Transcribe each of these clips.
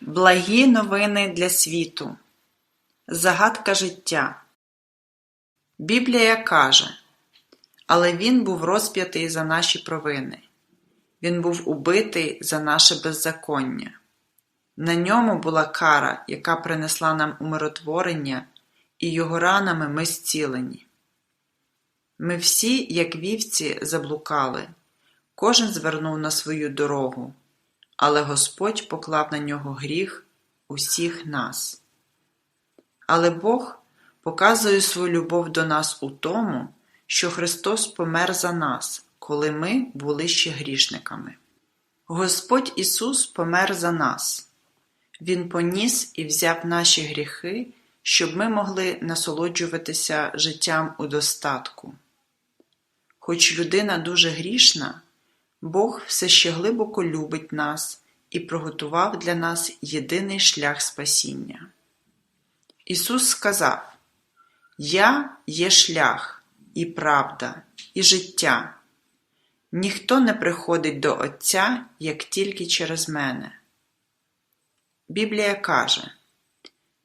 Благі новини для світу. Загадка життя. Біблія каже, але Він був розп'ятий за наші провини. Він був убитий за наше беззаконня. На ньому була кара, яка принесла нам умиротворення, і його ранами ми зцілені. Ми всі, як вівці, заблукали, кожен звернув на свою дорогу але Господь поклав на нього гріх усіх нас. Але Бог показує свою любов до нас у тому, що Христос помер за нас, коли ми були ще грішниками. Господь Ісус помер за нас, Він поніс і взяв наші гріхи, щоб ми могли насолоджуватися життям у достатку. Хоч людина дуже грішна, Бог все ще глибоко любить нас і приготував для нас єдиний шлях спасіння. Ісус сказав: Я є шлях, і правда, і життя. Ніхто не приходить до Отця, як тільки через мене. Біблія каже: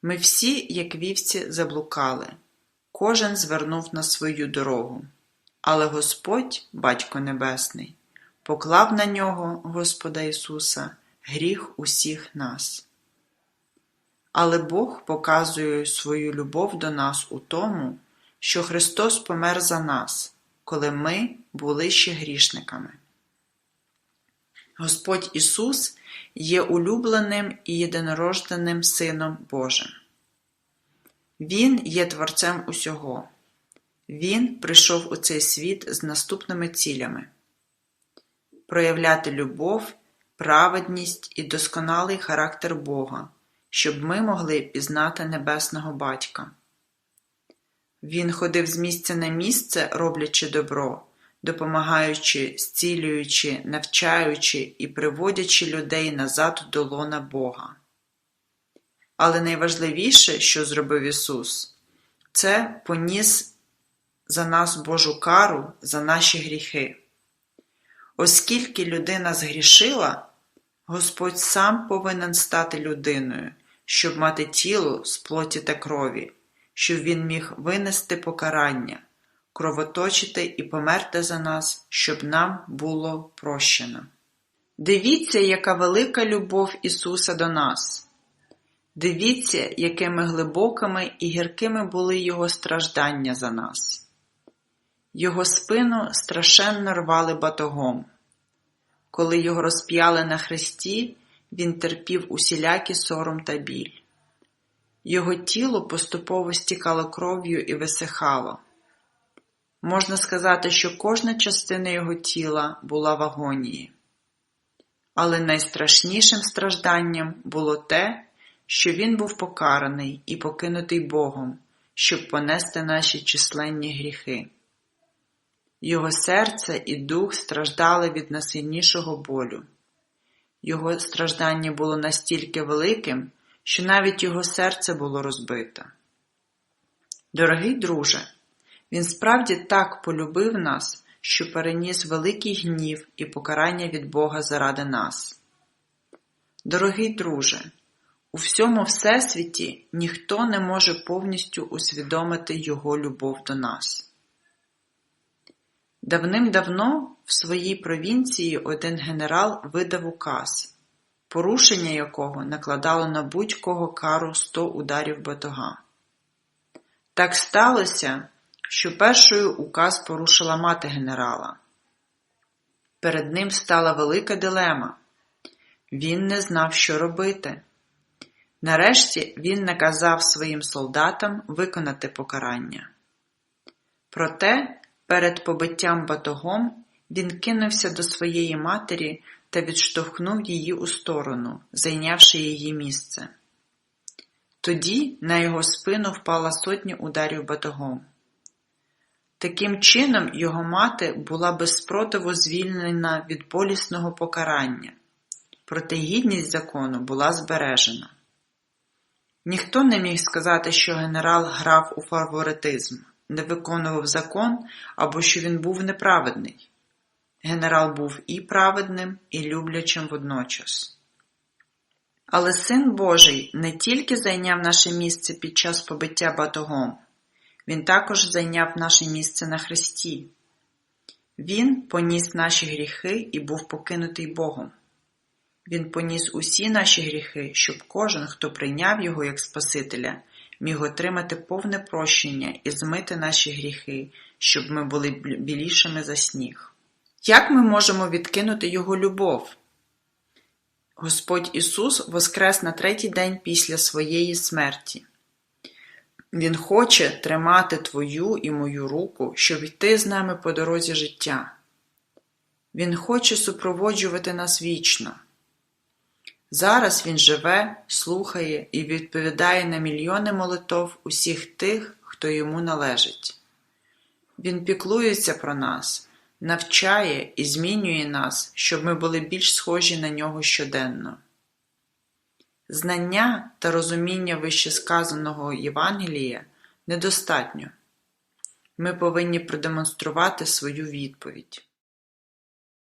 Ми всі, як вівці, заблукали, кожен звернув на свою дорогу, але Господь, Батько Небесний, поклав на нього Господа Ісуса гріх усіх нас. Але Бог показує свою любов до нас у тому, що Христос помер за нас, коли ми були ще грішниками. Господь Ісус є улюбленим і єдинорожденим Сином Божим. Він є Творцем усього. Він прийшов у цей світ з наступними цілями проявляти любов, праведність і досконалий характер Бога, щоб ми могли пізнати Небесного Батька. Він ходив з місця на місце, роблячи добро, допомагаючи, зцілюючи, навчаючи і приводячи людей назад до лона Бога. Але найважливіше, що зробив Ісус, це поніс за нас Божу кару за наші гріхи. Оскільки людина згрішила, Господь сам повинен стати людиною, щоб мати тіло з плоті та крові, щоб він міг винести покарання, кровоточити і померти за нас, щоб нам було прощено. Дивіться, яка велика любов Ісуса до нас. Дивіться, якими глибокими і гіркими були Його страждання за нас. Його спину страшенно рвали батогом. Коли його розп'яли на хресті, він терпів усілякі сором та біль. Його тіло поступово стікало кров'ю і висихало. Можна сказати, що кожна частина його тіла була в агонії. Але найстрашнішим стражданням було те, що він був покараний і покинутий Богом, щоб понести наші численні гріхи. Його серце і дух страждали від найсильнішого болю. Його страждання було настільки великим, що навіть його серце було розбите. Дорогий друже, він справді так полюбив нас, що переніс великий гнів і покарання від Бога заради нас. Дорогий друже, у всьому Всесвіті ніхто не може повністю усвідомити Його любов до нас. Давним-давно в своїй провінції один генерал видав указ, порушення якого накладало на будь-кого кару сто ударів батога. Так сталося, що першою указ порушила мати генерала. Перед ним стала велика дилема. Він не знав, що робити. Нарешті він наказав своїм солдатам виконати покарання. Проте Перед побиттям батогом він кинувся до своєї матері та відштовхнув її у сторону, зайнявши її місце. Тоді на його спину впала сотня ударів батогом. Таким чином, його мати була без спротиву звільнена від болісного покарання, проте гідність закону була збережена. Ніхто не міг сказати, що генерал грав у фаворитизм не виконував закон або що він був неправедний. Генерал був і праведним, і люблячим водночас. Але Син Божий не тільки зайняв наше місце під час побиття батогом, Він також зайняв наше місце на хресті. Він поніс наші гріхи і був покинутий Богом. Він поніс усі наші гріхи, щоб кожен, хто прийняв Його як Спасителя, міг отримати повне прощення і змити наші гріхи, щоб ми були білішими за сніг. Як ми можемо відкинути Його любов? Господь Ісус воскрес на третій день після своєї смерті. Він хоче тримати твою і мою руку, щоб йти з нами по дорозі життя. Він хоче супроводжувати нас вічно. Зараз Він живе, слухає і відповідає на мільйони молитов усіх тих, хто йому належить. Він піклується про нас, навчає і змінює нас, щоб ми були більш схожі на нього щоденно. Знання та розуміння вищесказаного Євангелія недостатньо. Ми повинні продемонструвати свою відповідь.